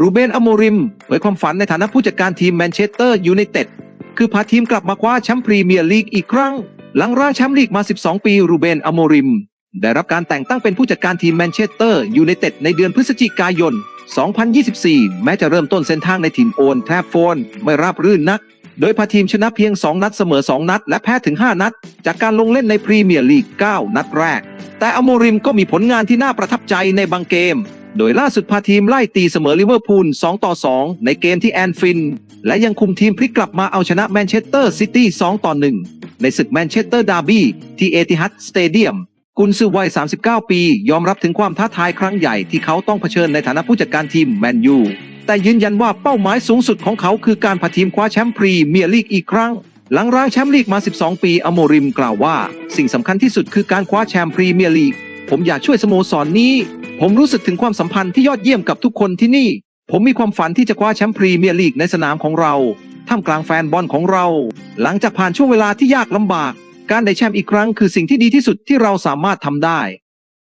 รูเบนอโมริมเผยความฝันในฐานะผู้จัดการทีมแมนเชสเตอร์ยูไนเต็ดคือพาทีมกลับมาคว้าแชมป์พรีเมียร์ลีกอีกครั้ง หลังร่าแชมป์ลีกมา 12 ปี รูเบนอโมริม ได้รับการแต่งตั้งเป็นผู้จัดการทีมแมนเชสเตอร์ยูไนเต็ดในเดือนพฤศจิกายน 2024 แม้จะเริ่มต้นเส้นทางในถิ่นโอนแทบโฟน ไม่ราบรื่นนัก โดยพาทีมชนะเพียง 2 นัดเสมอ 2 นัด และแพ้ถึง 5 นัด จากการลงเล่นในพรีเมียร์ลีก 9 นัดแรก แต่อโมริมก็มีผลงานที่น่าประทับใจในบางเกม โดยล่าสุดพาทีมไล่ตีเสมอลิเวอร์พูล 2 ต่อ 2 ในเกมที่แอนฟิลด์และยังคุมทีมพลิกกลับมาเอาชนะแมนเชสเตอร์ซิตี้ 2 ต่อ 1 ในศึกแมนเชสเตอร์ดาร์บี้ที่เอติฮัดสเตเดียมกุนซือวัย 39 ปี ยอมรับถึงความท้าทายครั้งใหญ่ที่เขาต้องเผชิญในฐานะผู้จัดการทีมแมนยูแต่ยืนยันว่าเป้าหมายสูงสุดของเขาคือการพาทีมคว้าแชมป์พรีเมียร์ลีกอีกครั้ง หลังร้างแชมป์ลีกมา 12 ปีอโมริมกล่าวว่า สิ่งสำคัญที่สุดคือการคว้าแชมป์พรีเมียร์ลีก ผมอยากช่วยสโมสรนนี้ ผมรู้สึกถึงความสัมพันธ์ที่ยอดเยี่ยมกับทุกคนที่นี่ ผมมีความฝันที่จะคว้าแชมป์พรีเมียร์ลีกในสนามของเรา ท่ามกลางแฟนบอลของเรา หลังจากผ่านช่วงเวลาที่ยากลำบาก การได้แชมป์อีกครั้งคือสิ่งที่ดีที่สุดที่เราสามารถทำได้